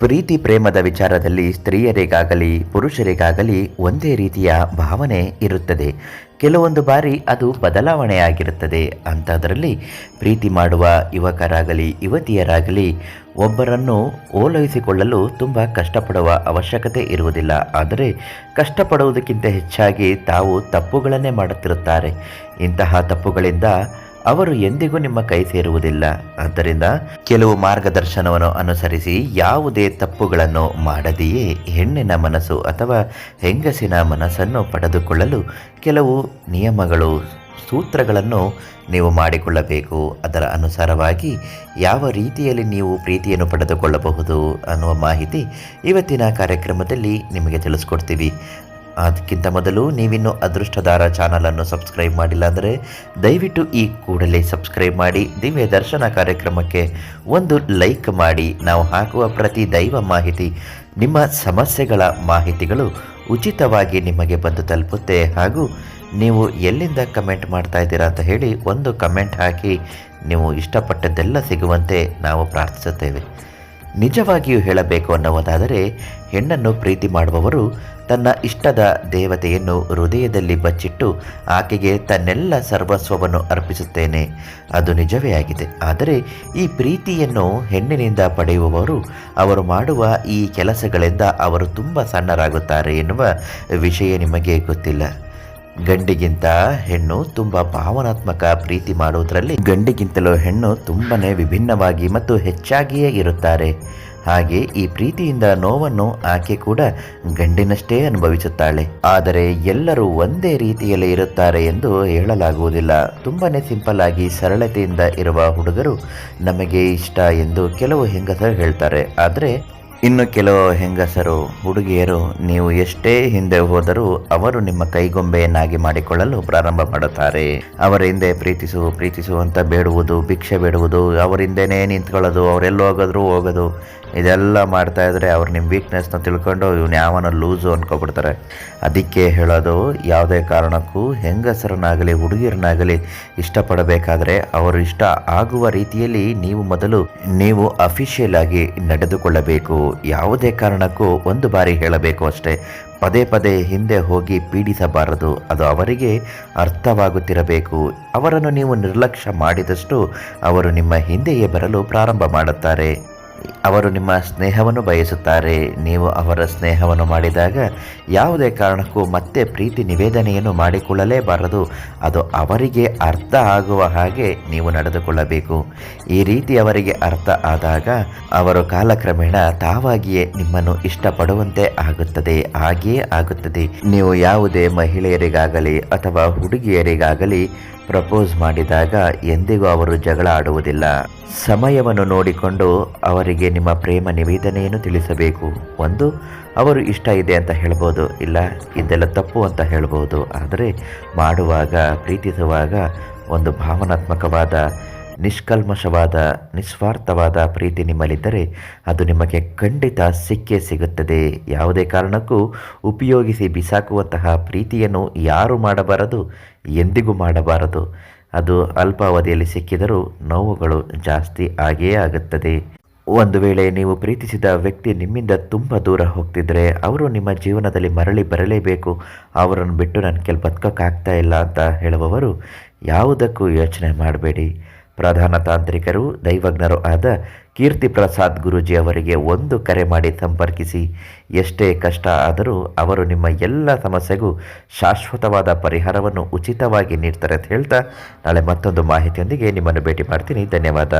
ಪ್ರೀತಿ ಪ್ರೇಮದ ವಿಚಾರದಲ್ಲಿ ಸ್ತ್ರೀಯರಿಗಾಗಲಿ ಪುರುಷರಿಗಾಗಲಿ ಒಂದೇ ರೀತಿಯ ಭಾವನೆ ಇರುತ್ತದೆ. ಕೆಲವೊಂದು ಬಾರಿ ಅದು ಬದಲಾವಣೆಯಾಗಿರುತ್ತದೆ. ಅಂಥದ್ರಲ್ಲಿ ಪ್ರೀತಿ ಮಾಡುವ ಯುವಕರಾಗಲಿ, ಯುವತಿಯರಾಗಲಿ ಒಬ್ಬರನ್ನು ಓಲೈಸಿಕೊಳ್ಳಲು ತುಂಬ ಕಷ್ಟಪಡುವ ಅವಶ್ಯಕತೆ ಇರುವುದಿಲ್ಲ. ಆದರೆ ಕಷ್ಟಪಡುವುದಕ್ಕಿಂತ ಹೆಚ್ಚಾಗಿ ತಾವು ತಪ್ಪುಗಳನ್ನೇ ಮಾಡುತ್ತಿರುತ್ತಾರೆ. ಇಂತಹ ತಪ್ಪುಗಳಿಂದ ಅವರು ಎಂದಿಗೂ ನಿಮ್ಮ ಕೈ ಸೇರುವುದಿಲ್ಲ. ಆದ್ದರಿಂದ ಕೆಲವು ಮಾರ್ಗದರ್ಶನವನ್ನು ಅನುಸರಿಸಿ ಯಾವುದೇ ತಪ್ಪುಗಳನ್ನು ಮಾಡದೆಯೇ ಹೆಣ್ಣಿನ ಮನಸ್ಸು ಅಥವಾ ಹೆಂಗಸಿನ ಮನಸ್ಸನ್ನು ಪಡೆದುಕೊಳ್ಳಲು ಕೆಲವು ನಿಯಮಗಳು, ಸೂತ್ರಗಳನ್ನು ನೀವು ಮಾಡಿಕೊಳ್ಳಬೇಕು. ಅದರ ಅನುಸಾರವಾಗಿ ಯಾವ ರೀತಿಯಲ್ಲಿ ನೀವು ಪ್ರೀತಿಯನ್ನು ಪಡೆದುಕೊಳ್ಳಬಹುದು ಅನ್ನುವ ಮಾಹಿತಿ ಇವತ್ತಿನ ಕಾರ್ಯಕ್ರಮದಲ್ಲಿ ನಿಮಗೆ ತಿಳಿಸ್ಕೊಡ್ತೀವಿ. ಅದಕ್ಕಿಂತ ಮೊದಲು ನೀವಿನ್ನು ಅದೃಷ್ಟದಾರ ಚಾನಲನ್ನು ಸಬ್ಸ್ಕ್ರೈಬ್ ಮಾಡಿಲ್ಲ ಅಂದರೆ ದಯವಿಟ್ಟು ಈ ಕೂಡಲೇ ಸಬ್ಸ್ಕ್ರೈಬ್ ಮಾಡಿ, ದಿವ್ಯ ದರ್ಶನ ಕಾರ್ಯಕ್ರಮಕ್ಕೆ ಒಂದು ಲೈಕ್ ಮಾಡಿ. ನಾವು ಹಾಕುವ ಪ್ರತಿ ದೈವ ಮಾಹಿತಿ, ನಿಮ್ಮ ಸಮಸ್ಯೆಗಳ ಮಾಹಿತಿಗಳು ಉಚಿತವಾಗಿ ನಿಮಗೆ ಬಂದು ತಲುಪುತ್ತೆ. ಹಾಗೂ ನೀವು ಎಲ್ಲಿಂದ ಕಮೆಂಟ್ ಮಾಡ್ತಾ ಇದ್ದೀರಾ ಅಂತ ಹೇಳಿ ಒಂದು ಕಮೆಂಟ್ ಹಾಕಿ, ನೀವು ಇಷ್ಟಪಟ್ಟದ್ದೆಲ್ಲ ಸಿಗುವಂತೆ ನಾವು ಪ್ರಾರ್ಥಿಸುತ್ತೇವೆ. ನಿಜವಾಗಿಯೂ ಹೇಳಬೇಕು ಅನ್ನುವುದಾದರೆ, ಹೆಣ್ಣನ್ನು ಪ್ರೀತಿ ಮಾಡುವವರು ತನ್ನ ಇಷ್ಟದ ದೇವತೆಯನ್ನು ಹೃದಯದಲ್ಲಿ ಬಚ್ಚಿಟ್ಟು ಆಕೆಗೆ ತನ್ನೆಲ್ಲ ಸರ್ವಸ್ವವನ್ನು ಅರ್ಪಿಸುತ್ತೇನೆ. ಅದು ನಿಜವೇ ಆಗಿದೆ. ಆದರೆ ಈ ಪ್ರೀತಿಯನ್ನು ಹೆಣ್ಣಿನಿಂದ ಪಡೆಯುವವರು, ಅವರು ಮಾಡುವ ಈ ಕೆಲಸಗಳಿಂದ ಅವರು ತುಂಬ ಸಣ್ಣರಾಗುತ್ತಾರೆ ಎನ್ನುವ ವಿಷಯ ನಿಮಗೆ ಗೊತ್ತಿಲ್ಲ. ಗಂಡಿಗಿಂತ ಹೆಣ್ಣು ತುಂಬ ಭಾವನಾತ್ಮಕ ಪ್ರೀತಿ ಮಾಡುವುದರಲ್ಲಿ ಗಂಡಿಗಿಂತಲೂ ಹೆಣ್ಣು ತುಂಬನೇ ವಿಭಿನ್ನವಾಗಿ ಮತ್ತು ಹೆಚ್ಚಾಗಿಯೇ ಇರುತ್ತಾರೆ. ಹಾಗೆ ಈ ಪ್ರೀತಿಯಿಂದ ನೋವನ್ನು ಆಕೆ ಕೂಡ ಗಂಡಿನಷ್ಟೇ ಅನುಭವಿಸುತ್ತಾಳೆ. ಆದರೆ ಎಲ್ಲರೂ ಒಂದೇ ರೀತಿಯಲ್ಲಿ ಇರುತ್ತಾರೆ ಎಂದು ಹೇಳಲಾಗುವುದಿಲ್ಲ. ತುಂಬಾನೇ ಸಿಂಪಲ್ ಆಗಿ ಸರಳತೆಯಿಂದ ಇರುವ ಹುಡುಗರು ನಮಗೆ ಇಷ್ಟ ಎಂದು ಕೆಲವು ಹೆಂಗಸರು ಹೇಳ್ತಾರೆ. ಆದರೆ ಇನ್ನು ಕೆಲವು ಹೆಂಗಸರು, ಹುಡುಗಿಯರು, ನೀವು ಎಷ್ಟೇ ಹಿಂದೆ ಹೋದರೂ ಅವರು ನಿಮ್ಮ ಕೈಗೊಂಬೆಯನ್ನಾಗಿ ಮಾಡಿಕೊಳ್ಳಲು ಪ್ರಾರಂಭ ಮಾಡುತ್ತಾರೆ. ಅವರ ಹಿಂದೆ ಪ್ರೀತಿಸು ಪ್ರೀತಿಸುವಂತ ಬೇಡುವುದು, ಭಿಕ್ಷೆ ಬೇಡುವುದು ಅವರಿಂದನೇ ನಿಂತ್ಕೊಳ್ಳೋದು, ಅವರೆಲ್ಲ ಹೋಗೋದ್ರು ಹೋಗೋದು, ಇದೆಲ್ಲ ಮಾಡ್ತಾ ಇದ್ರೆ ಅವ್ರು ನಿಮ್ಮ ವೀಕ್ನೆಸ್ನ ತಿಳ್ಕೊಂಡು ಇವ್ನು ಯಾವನ ಲೂಸು ಅನ್ಕೊಬಿಡ್ತಾರೆ ಅದಕ್ಕೆ ಹೇಳೋದು, ಯಾವುದೇ ಕಾರಣಕ್ಕೂ ಹೆಂಗಸರನ್ನಾಗಲಿ, ಹುಡುಗಿಯರನ್ನಾಗಲಿ ಇಷ್ಟಪಡಬೇಕಾದ್ರೆ ಅವರು ಇಷ್ಟ ಆಗುವ ರೀತಿಯಲ್ಲಿ ನೀವು ಮೊದಲು, ನೀವು ಅಫಿಷಿಯಲ್ ಆಗಿ ನಡೆದುಕೊಳ್ಳಬೇಕು. ಯಾವುದೇ ಕಾರಣಕ್ಕೂ ಒಂದು ಬಾರಿ ಹೇಳಬೇಕು ಅಷ್ಟೇ. ಪದೇ ಪದೇ ಹಿಂದೆ ಹೋಗಿ ಪೀಡಿಸಬಾರದು. ಅದು ಅವರಿಗೆ ಅರ್ಥವಾಗುತ್ತಿರಬೇಕು. ಅವರನ್ನು ನೀವು ನಿರ್ಲಕ್ಷ್ಯ ಮಾಡಿದಷ್ಟು ಅವರು ನಿಮ್ಮ ಹಿಂದೆಯೇ ಬರಲು ಪ್ರಾರಂಭ ಮಾಡುತ್ತಾರೆ. ಅವರು ನಿಮ್ಮ ಸ್ನೇಹವನ್ನು ಬಯಸುತ್ತಾರೆ. ನೀವು ಅವರ ಸ್ನೇಹವನ್ನು ಮಾಡಿದಾಗ ಯಾವುದೇ ಕಾರಣಕ್ಕೂ ಮತ್ತೆ ಪ್ರೀತಿ ನಿವೇದನೆಯನ್ನು ಮಾಡಿಕೊಳ್ಳಲೇಬಾರದು. ಅದು ಅವರಿಗೆ ಅರ್ಥ ಆಗುವ ಹಾಗೆ ನೀವು ನಡೆದುಕೊಳ್ಳಬೇಕು. ಈ ರೀತಿ ಅವರಿಗೆ ಅರ್ಥ ಆದಾಗ ಅವರು ಕಾಲಕ್ರಮೇಣ ತಾವಾಗಿಯೇ ನಿಮ್ಮನ್ನು ಇಷ್ಟಪಡುವಂತೆ ಆಗುತ್ತದೆ, ಹಾಗೆಯೇ ಆಗುತ್ತದೆ. ನೀವು ಯಾವುದೇ ಮಹಿಳೆಯರಿಗಾಗಲಿ ಅಥವಾ ಹುಡುಗಿಯರಿಗಾಗಲಿ ಪ್ರಪೋಸ್ ಮಾಡಿದಾಗ ಎಂದಿಗೂ ಅವರು ಜಗಳ ಆಡುವುದಿಲ್ಲ. ಸಮಯವನ್ನು ನೋಡಿಕೊಂಡು ಅವರಿಗೆ ನಿಮ್ಮ ಪ್ರೇಮ ನಿವೇದನೆಯನ್ನು ತಿಳಿಸಬೇಕು. ಒಂದು, ಅವರು ಇಷ್ಟ ಇದೆ ಅಂತ ಹೇಳ್ಬೋದು, ಇಲ್ಲ, ಇದೆಲ್ಲ ತಪ್ಪು ಅಂತ ಹೇಳ್ಬೋದು. ಆದರೆ, ಮಾಡುವಾಗ, ಪ್ರೀತಿಸುವಾಗ ಒಂದು ಭಾವನಾತ್ಮಕವಾದ ನಿಷ್ಕಲ್ಮಶವಾದ, ನಿಸ್ವಾರ್ಥವಾದ ಪ್ರೀತಿ ನಿಮ್ಮಲ್ಲಿದ್ದರೆ ಅದು ನಿಮಗೆ ಖಂಡಿತ ಸಿಕ್ಕೇ ಸಿಗುತ್ತದೆ. ಯಾವುದೇ ಕಾರಣಕ್ಕೂ ಉಪಯೋಗಿಸಿ ಬಿಸಾಕುವಂತಹ ಪ್ರೀತಿಯನ್ನು ಯಾರು ಮಾಡಬಾರದು, ಎಂದಿಗೂ ಮಾಡಬಾರದು. ಅದು ಅಲ್ಪಾವಧಿಯಲ್ಲಿ ಸಿಕ್ಕಿದರೂ ನೋವುಗಳು ಜಾಸ್ತಿ ಆಗೇ ಆಗುತ್ತದೆ. ಒಂದು ವೇಳೆ ನೀವು ಪ್ರೀತಿಸಿದ ವ್ಯಕ್ತಿ ನಿಮ್ಮಿಂದ ತುಂಬ ದೂರ ಹೋಗ್ತಿದ್ರೆ ಅವರು ನಿಮ್ಮ ಜೀವನದಲ್ಲಿ ಮರಳಿ ಬರಲೇಬೇಕು, ಅವರನ್ನು ಬಿಟ್ಟು ನನ್ನ ಕೆಲ ಬದುಕೋಕ್ಕಾಗ್ತಾ ಇಲ್ಲ ಅಂತ ಹೇಳುವವರು ಯಾವುದಕ್ಕೂ ಯೋಚನೆ ಮಾಡಬೇಡಿ. ಪ್ರಧಾನ ತಾಂತ್ರಿಕರು, ದೈವಜ್ಞರು ಆದ ಕೀರ್ತಿ ಪ್ರಸಾದ್ ಗುರೂಜಿ ಅವರಿಗೆ ಒಂದು ಕರೆ ಮಾಡಿ ಸಂಪರ್ಕಿಸಿ, ಎಷ್ಟೇ ಕಷ್ಟ ಆದರೂ ಅವರು ನಿಮ್ಮ ಎಲ್ಲ ಸಮಸ್ಯೆಗೂ ಶಾಶ್ವತವಾದ ಪರಿಹಾರವನ್ನು ಉಚಿತವಾಗಿ ನೀಡ್ತಾರೆ ಅಂತ ಹೇಳ್ತಾ ನಾಳೆ ಮತ್ತೊಂದು ಮಾಹಿತಿಯೊಂದಿಗೆ ನಿಮ್ಮನ್ನು ಭೇಟಿ ಮಾಡ್ತೀನಿ. ಧನ್ಯವಾದ.